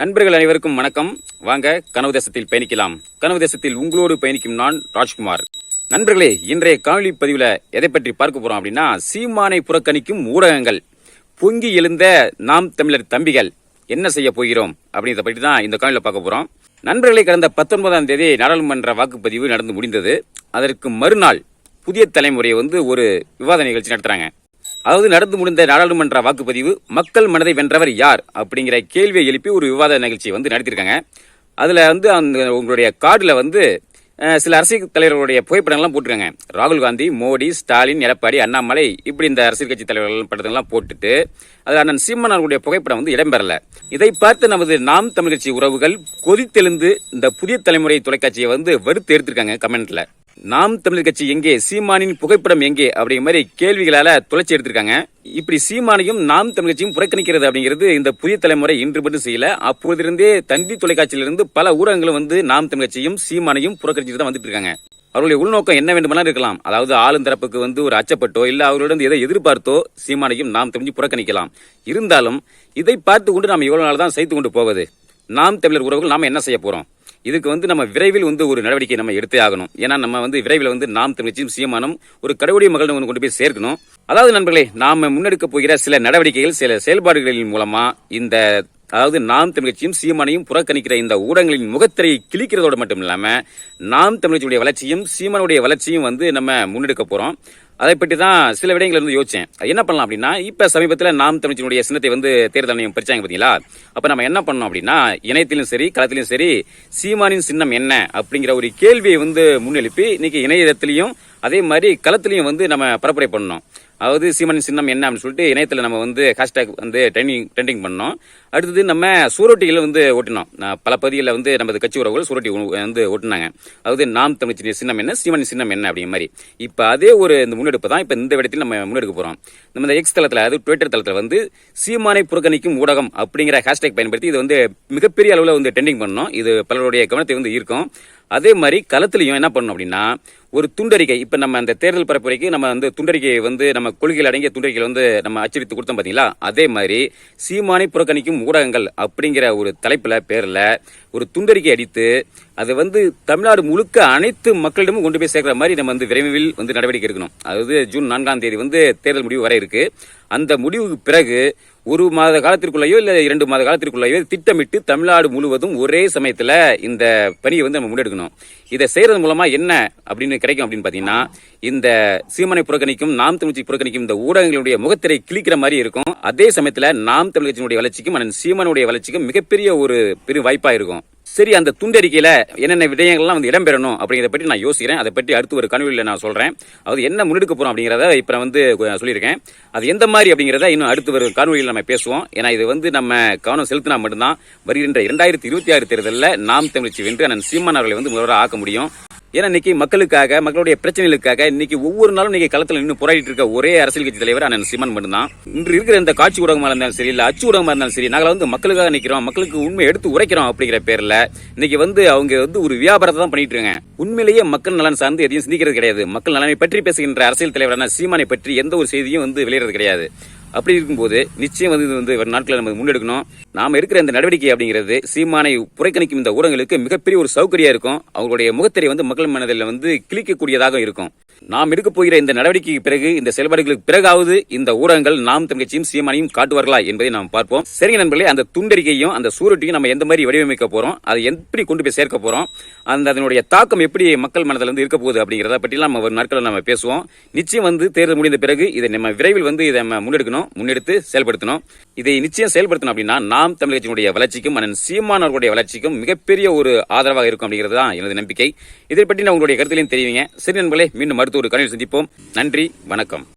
நண்பர்கள் அனைவருக்கும் வணக்கம். வாங்க கனவு தேசத்தில் பயணிக்கலாம். கனவு தேசத்தில் உங்களோடு பயணிக்கும் நான் ராஜ்குமார். நண்பர்களே இன்றைய காணொலி பதிவில் எதை பற்றி பார்க்க போறோம் அப்படின்னா சீமானை புறக்கணிக்கும் ஊடகங்கள். பொங்கி எழுந்த நாம் தமிழர் தம்பிகள் என்ன செய்ய போகிறோம் அப்படின்றத பற்றி தான் இந்த காணொலியில் பார்க்க போறோம். நண்பர்களை கடந்த பத்தொன்பதாம் தேதி நாடாளுமன்ற வாக்குப்பதிவு நடந்து முடிந்தது. அதற்கு மறுநாள் புதிய தலைமுறை வந்து ஒரு விவாத நிகழ்ச்சி நடத்துறாங்க. அதாவது நடந்து முடிந்த நாடாளுமன்ற வாக்குப்பதிவு மக்கள் மனதை வென்றவர் யார் அப்படிங்கிற கேள்வியை எழுப்பி ஒரு விவாத நிகழ்ச்சி வந்து நடத்திருக்காங்க அதில் வந்து அந்த உங்களுடைய கார்டில் வந்து சில அரசியல் தலைவர்களுடைய புகைப்படங்கள்லாம் போட்டிருக்காங்க. ராகுல் காந்தி மோடி ஸ்டாலின் எடப்பாடி அண்ணாமலை இப்படி இந்த அரசியல் கட்சி தலைவர்கள் படத்தெல்லாம் போட்டுட்டு அதில் அண்ணன் சீமன் அவர்களுடைய புகைப்படம் வந்து இடம்பெறல. இதை பார்த்து நமது நாம் தமிழ் கட்சி உறவுகள் கொதித்தெழுந்து இந்த புதிய தலைமுறை தொலைக்காட்சியை வந்து வெறுத்து எடுத்திருக்காங்க கமெண்ட்ல. நாம் தமிழர் கட்சி எங்கே சீமானின் புகைப்படம் எங்கே அப்படிங்கிற மாதிரி கேள்விகளால துளைச்சி எடுத்திருக்காங்க. இப்படி சீமானையும் நாம் தமிழ் கட்சியும் புறக்கணிக்கிறது அப்படிங்கிறது இந்த புதிய தலைமுறை இன்று மட்டும் செய்யல. அப்போதிருந்தே தந்தி தொலைக்காட்சியிலிருந்து பல ஊடகங்களும் வந்து நாம் தமிழ் கட்சியும் சீமானையும் புறக்கணிச்சுட்டு தான் வந்துட்டு இருக்காங்க அவர்களுடைய உள்நோக்கம் என்ன வேண்டுமெல்லாம் இருக்கலாம். அதாவது ஆளும் தரப்புக்கு வந்து ஒரு அச்சப்பட்டோ இல்ல அவர்களிடம் எதை எதிர்பார்த்தோ சீமானையும் நாம் தெரிஞ்சு புறக்கணிக்கலாம். இருந்தாலும் இதை பார்த்து கொண்டு நாம் இவ்வளவு நாள் தான் சைத்து கொண்டு போவது. நாம் தமிழர் உறவுகள் நாம என்ன செய்ய போறோம்? இதுக்கு வந்து நம்ம விரைவில் வந்து ஒரு நடவடிக்கை நம்ம எடுத்தே ஆகணும். ஏன்னா நம்ம வந்து விரைவில் வந்து நாம் தமிழ்ச்சியும் சீமானம் ஒரு கடவுடைய மகள் ஒன்று கொண்டு போய் சேர்க்கணும். அதாவது நண்பர்களே நாம முன்னெடுக்க போகிற சில நடவடிக்கைகள் சில செயல்பாடுகளின் மூலமா இந்த அதாவது நாம் தமிழ்ச்சியும் சீமானையும் புறக்கணிக்கிற இந்த ஊடகங்களின் முகத்திரையை கிழிக்கிறதோடு மட்டும் இல்லாமல் நாம் தமிழ்ச்சியுடைய வளர்ச்சியும் சீமானுடைய வளர்ச்சியும் வந்து நம்ம முன்னெடுக்க போகிறோம் அதை பற்றி தான் சில விடயங்கள் இருந்து யோசிச்சேன். அது என்ன பண்ணலாம் அப்படின்னா இப்போ சமீபத்தில் நாம் தமிழ்ச்சியினுடைய சின்னத்தை வந்து தேர்தல் ஆணையம் பிரிச்சாங்க பார்த்தீங்களா அப்போ நம்ம என்ன பண்ணோம் அப்படின்னா இணையத்திலும் சரி களத்திலும் சரி சீமானின் சின்னம் என்ன அப்படிங்கிற ஒரு கேள்வியை வந்து முன்னெழுப்பி இன்னைக்கு இணையத்திலையும் அதே மாதிரி களத்திலையும் வந்து நம்ம பரப்புரை பண்ணோம் அதாவது சீமன் சின்னம் என்ன அப்படின்னு சொல்லிட்டு இணையத்தில் நம்ம வந்து ஹேஷ்டேக் வந்து ட்ரெண்டிங் ட்ரெண்டிங் பண்ணோம். அடுத்தது நம்ம சூரோட்டிகளை வந்து ஓட்டினோம். நான் பல பகுதிகளில் வந்து நமது கட்சி உறவுகள் சூரோட்டி வந்து ஓட்டினாங்க. அதாவது நாம் தமிழ் சின்னம் என்ன சீமன் சின்னம் என்ன அப்படிங்கிற மாதிரி. இப்போ அதே ஒரு இந்த முன்னெடுப்பு தான் இப்போ இந்த இடத்தில் நம்ம முன்னெடுக்க போகிறோம் நம்ம இந்த எக்ஸ் தளத்தில் அதாவது ட்விட்டர் தளத்தில் வந்து சீமானை புறக்கணிக்கும் ஊடகம் அப்படிங்கிற ஹேஷ்டேக் பயன்படுத்தி இது வந்து மிகப்பெரிய அளவில் வந்து ட்ரெண்டிங் பண்ணோம். இது பலருடைய கவனத்தை வந்து ஈர்க்கும். அதே மாதிரி களத்துலையும் என்ன பண்ணணும் அப்படின்னா ஒரு துண்டறிக்கை. இப்போ நம்ம அந்த தேர்தல் பரப்புரைக்கு நம்ம வந்து துண்டறிக்கையை வந்து நம்ம கொள்கையில் அடங்கிய துண்டறிக்கையில் வந்து நம்ம அச்சடித்து கொடுத்தோம் பார்த்தீங்களா அதே மாதிரி சீமானை புறக்கணிக்கும் ஊடகங்கள் அப்படிங்கிற ஒரு தலைப்பில் பேரில் ஒரு துண்டறிக்கை அடித்து அது வந்து தமிழ்நாடு முழுக்க அனைத்து மக்களிடமும் கொண்டு போய் சேர்க்கிற மாதிரி நம்ம வந்து விரைவில் வந்து நடவடிக்கை எடுக்கணும். அதாவது ஜூன் நான்காம் தேதி வந்து தேர்தல் முடிவு வர இருக்கு. அந்த முடிவுக்கு பிறகு ஒரு மாத காலத்திற்குள்ளேயோ இல்ல இரண்டு மாத காலத்திற்குள்ளேயோ திட்டமிட்டு தமிழ்நாடு முழுவதும் ஒரே சமயத்துல இந்த பணியை வந்து நம்ம முன்னெடுக்கணும். இதை செய்யறது மூலமா என்ன அப்படின்னு கிடைக்கும் அப்படின்னு பாத்தீங்கன்னா இந்த சீமனை புறக்கணிக்கும் நாம் தமிழ்ச்சி புறக்கணிக்கும் இந்த ஊடகங்களுடைய முகத்திரை கிழிக்கிற மாதிரி இருக்கும். அதே சமயத்துல நாம் தமிழ் கட்சியினுடைய வளர்ச்சிக்கும் சீமனுடைய வளர்ச்சிக்கும் மிகப்பெரிய ஒரு பெரிய வாய்ப்பா இருக்கும். சரி அந்த துண்டறிக்கையில் என்னென்ன விடயங்கள்லாம் வந்து இடம்பெறணும் அப்படிங்கிறத பற்றி நான் யோசிக்கிறேன். அதை பற்றி அடுத்து ஒரு கனவில் நான் சொல்கிறேன் அது என்ன முன்னெடுக்க போகிறோம் அப்படிங்கிறத இப்போ நான் வந்து சொல்லியிருக்கேன். அது எந்த மாதிரி அப்படிங்கிறத இன்னும் அடுத்து ஒரு காணொலியில் நம்ம பேசுவோம். ஏன்னா இது வந்து நம்ம கவனம் செலுத்தினா மட்டும்தான் வருகின்ற இரண்டாயிரத்தி இருபத்தி ஆறு தேர்தலில் நாம் தமிழ்ச்சி வென்று அண்ணன் சீமான் அவர்களை வந்து முதல்வராக ஆக்க முடியும். ஏன்னா இன்னைக்கு மக்களுக்காக மக்களுடைய பிரச்சனைகளுக்காக இன்னைக்கு ஒவ்வொரு நாளும் இன்னைக்கு களத்தில் நின்று போராடிட்டு இருக்க ஒரே அரசியல் கட்சி தலைவர் அண்ணன் சீமான் மட்டும்தான். இன்று இருக்கிற இந்த காட்சி ஊடகமாக இருந்தாலும் சரி இல்லை அச்சு ஊடகமாக இருந்தாலும் சரி நாங்கள் வந்து மக்களுக்காக நிற்கிறோம் மக்களுக்கு உண்மை எடுத்து உரைக்கிறோம் அப்படிங்கிற பேரில் இன்னைக்கு வந்து அவங்க வந்து ஒரு வியாபாரத்தை தான் பண்ணிட்டு இருக்காங்க. உண்மையிலேயே மக்கள் நலன் சார்ந்து எதையும் சிந்திக்கிறது கிடையாது. மக்கள் நலனை பற்றி பேசுகின்ற அரசியல் தலைவரான சீமானை பற்றி எந்த ஒரு செய்தியும் வந்து வெளியிறது கிடையாது. அப்படி இருக்கும்போது நிச்சயம் வந்து இது வந்து வரும் நாட்களில் நம்ம முன்னெடுக்கணும். நாம் இருக்கிற இந்த நடவடிக்கை அப்படிங்கிறது சீமானை புறக்கணிக்கும் இந்த ஊடகங்களுக்கு மிகப்பெரிய ஒரு சௌகரியா இருக்கும். அவங்களுடைய முகத்திரை வந்து மக்கள் மனதில் வந்து கிளிக்கக்கூடியதாக இருக்கும். நாம் எடுக்க போகிற இந்த நடவடிக்கைக்கு பிறகு இந்த செயல்பாடுகளுக்கு பிறகாவது இந்த ஊடகங்கள் நாம் தங்கச்சியும் சீமானையும் காட்டுவார்களா என்பதை நாம் பார்ப்போம். சரிங்க நண்பர்களே அந்த துண்டறிக்கையும் அந்த சூரட்டியும் நம்ம எந்த மாதிரி வடிவமைக்க போறோம் அதை எப்படி கொண்டு போய் சேர்க்க போறோம் அந்த அதனுடைய தாக்கம் எப்படி மக்கள் மனதில் வந்து இருக்க போகுது அப்படிங்கிறத பற்றிலாம் நம்ம ஒரு நாட்களில் நம்ம பேசுவோம். நிச்சயம் வந்து தேர்தல் முடிந்த பிறகு இதை நம்ம விரைவில் வந்து இதை நம்ம முன்னெடுக்கணும். முன்னெடுத்து செயல்படுத்தணும். இதை நிச்சயம் செயல்படுத்தணும் அப்படின்னா நாம் தமிழகத்தினுடைய வளர்ச்சிக்கும் அண்ணன் சீமான் அவர்களுடைய வளர்ச்சிக்கும் மிகப்பெரிய ஒரு ஆதரவாக இருக்கும் அப்படிங்கிறது தான் எனது நம்பிக்கை. இதை பற்றி நான் உங்களுடைய கருத்திலையும் தெரிவிங்க. சரி நண்பர்களே மீண்டும் மருத்துவ ஒரு கணில் சந்திப்போம். நன்றி வணக்கம்.